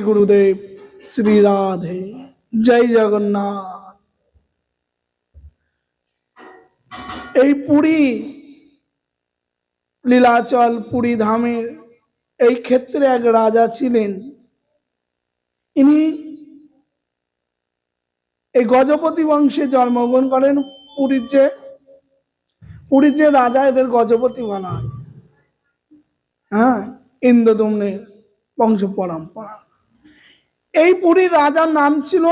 গুরুদেব? শ্রী রাধে। জয় জগন্নাথ। এই পুরী, লীলাচল পুরী ধামের এই ক্ষেত্রে এক রাজা ছিলেন। ইনি এই গজপতি বংশে জন্মগ্রহণ করেন পুরীর যে পুরীর যে রাজা এদের গজপতি বলা হয় হ্যাঁ ইন্দ্রদম্নের বংশ পরম্পরা। এই পুরীর রাজার নাম ছিল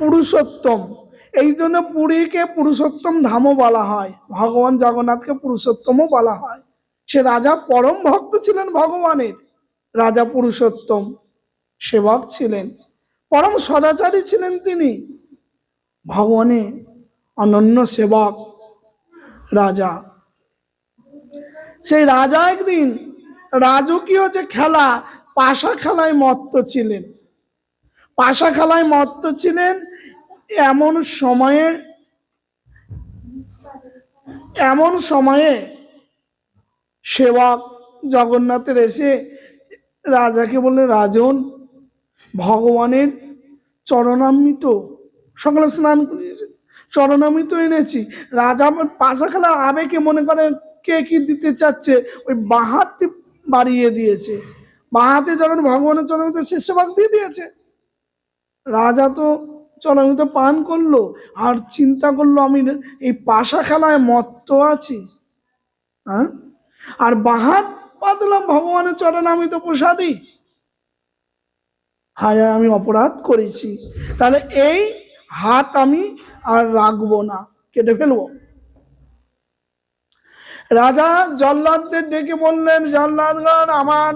পুরুষোত্তম। এই জন্য পুরীকে পুরুষোত্তম ধামও বলা হয়। ভগবান জগন্নাথকে পুরুষোত্তমও বলা হয়। সে রাজা পরম ভক্ত ছিলেন ভগবানের। রাজা পুরুষোত্তম সেবক ছিলেন। পরম সদাচারী ছিলেন তিনি। ভগবানের অনন্য সেবক রাজা। সেই রাজা একদিন রাজকীয় যে খেলা পাশা খেলায় মত্ত ছিলেন। পাশা খেলায় মত্ত ছিলেন এমন সময়ে এমন সময়ে সেবক জগন্নাথের এসে রাজাকে বললেন, রাজন, ভগবানের চরণামৃত, সকালে স্নান চরণামৃত এনেছি। রাজা পাশা খেলার আবেগে মনে করেন, কে কি দিতে চাচ্ছে? ওই বাহাতে বাড়িয়ে দিয়েছে। বাহাতে যখন ভগবানের সে সেবক দিয়ে দিয়েছে। রাজা তো চরণামৃত পান করল আর চিন্তা করল আমি এই পাশা খেলায় মত্ত আছি। হ্যাঁ? আর বাহাত পাতলাম ভগবানের চরণামৃত প্রসাদই হায় হায়, আমি অপরাধ করেছি। তাহলে এই হাত আমি আর রাখব না কেটে ফেলব। রাজা জল্লাদদের ডেকে বললেন জল্লাদগণ আমার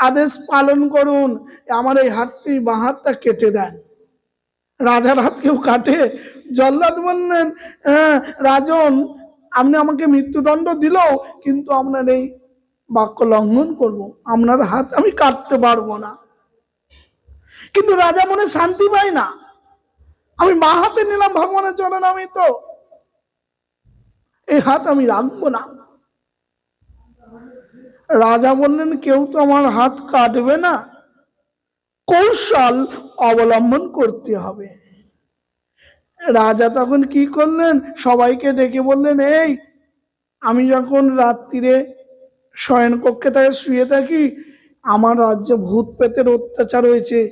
আদেশ পালন করুন। আমার এই হাতটি বাঁ হাতটা কেটে দেন। রাজার হাত কেউ কাটে? জল্লাদ বললেন "হ্যাঁ, রাজন আপনি আমাকে মৃত্যুদণ্ড দিল কিন্তু আপনার এই বাক্য লঙ্ঘন করব। আপনার হাত আমি কাটতে পারব না। কিন্তু রাজা মনে শান্তি পায় না। আমি মা হাতে নিলাম ভগবানের চরণ আমি তো। এই হাত আমি রাখব না। রাজা বললেন, কেউ তো আমার হাত কাটবে না। কৌশল অবলম্বন করতে হবে। রাজা তখন কি করলেন? সবাইকে ডেকে বললেন, এই, আমি যখন রাত্রিরে শয়ন কক্ষে তাকে শুয়ে থাকি, আমার রাজ্যে ভূত পেতের অত্যাচার হয়েছে।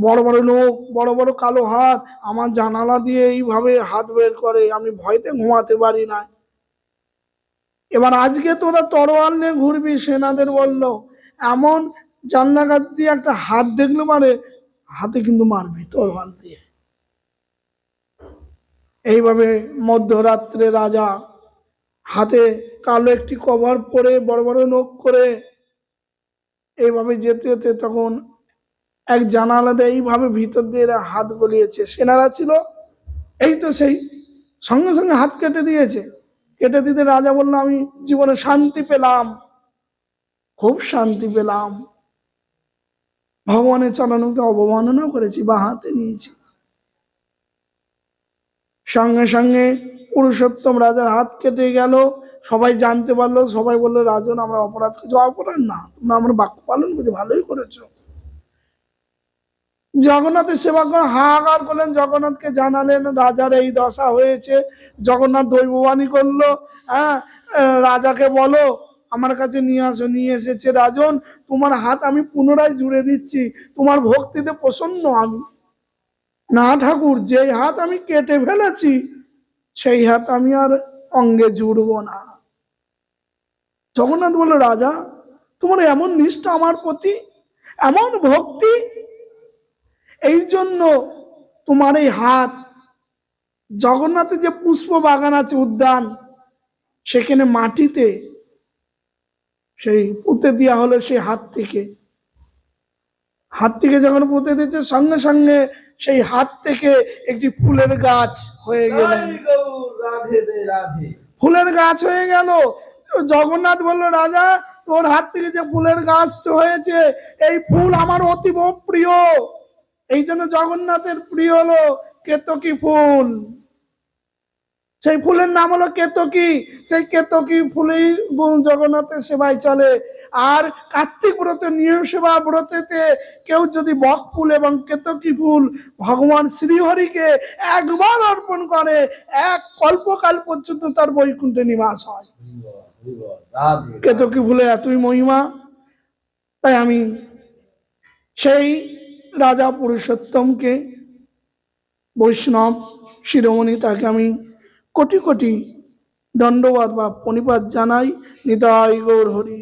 বড় বড় লোক, বড় বড় কালো হাত, আমার জানালা দিয়ে এইভাবে হাত বের করে, আমি ভয়তে ঘুমাতে পারি না। এবার আজকে তোরা তরোয়াল নিয়ে ঘুরবি। সেনাদের বলল, এমন জানলাঘাত দিয়ে একটা হাত দেখলে মানে হাতে কিন্তু মারবি তরোয়াল দিয়ে। এইভাবে মধ্যরাত্রে রাজা হাতে কালো একটি কভার পরে বড় বড় নখ করে এইভাবে যেতে যেতে তখন এক জানালাতে এইভাবে ভিতর দিয়ে হাত গলিয়েছে। সেনারা ছিল, এই তো সেই সঙ্গে সঙ্গে হাত কেটে দিয়েছে। কেটে দিতে রাজা বলল, আমি জীবনে শান্তি পেলাম, খুব শান্তি পেলাম। ভগবানের চরণকে অবমাননা করেছি, বা হাতে নিয়েছি। সঙ্গে সঙ্গে পুরুষোত্তম রাজার হাত কেটে গেল। সবাই জানতে পারল, সবাই বলল, রাজন, আমরা অপরাধ কিছু অপরাধ না, তোমরা আমার বাক্য পালন করছি, ভালোই করেছ। জগন্নাথের সেবা করে হাহাকার করলেন, জগন্নাথকে জানালেন, রাজার এই দশা হয়েছে, জগন্নাথ দৈববাণী করল হ্যাঁ? রাজাকে বলো, আমার কাছে নিয়ে আসো, নিয়ে এসেছে রাজন, তোমার হাত আমি পুনরায় জুড়ে দিচ্ছি, তোমার ভক্তিতে প্রসন্ন আমি। না ঠাকুর, যেই হাত আমি কেটে ফেলেছি, সেই হাত আমি আর অঙ্গে জুড়ব না। জগন্নাথ বলল, রাজা, তোমার এমন নিষ্ঠা আমার প্রতি, এমন ভক্তি এই জন্য তোমার এই হাত জগন্নাথের যে পুষ্প বাগান আছে উদ্যান সেখানে মাটিতে সেই পুঁতে দেওয়া হলো সেই হাত থেকে। হাত থেকে যখন পুঁতে দিচ্ছে সঙ্গে সঙ্গে সেই হাত থেকে একটি ফুলের গাছ হয়ে গেল। ফুলের গাছ হয়ে গেল। জগন্নাথ বলল রাজা তোর হাত থেকে যে ফুলের গাছ হয়েছে এই ফুল আমার অতীব প্রিয়। এই জন্য জগন্নাথের প্রিয় হলো কেতকী ফুল। সেই ফুলের নাম হলো কেতকী। সেই কেতকী ফুলেই জগন্নাথের সেবায় চলে। আর কার্তিক ব্রতে নিয়ম সেবা ব্রতেতে কেউ যদি বক ফুল এবং কেতকী ফুল ভগবান শ্রীহরিকে একবার অর্পণ করে, এক কল্পকাল পর্যন্ত তার বৈকুণ্ঠে নিবাস হয়। কেতকী ফুলে এতই মহিমা, তাই আমি সেই রাজা পুরুষোত্তমকে বৈষ্ণব শিরোমণি তাকে আমি কোটি কোটি দণ্ডবাদ বা পণিপাত জানাই। নিতাই গৌর হরি।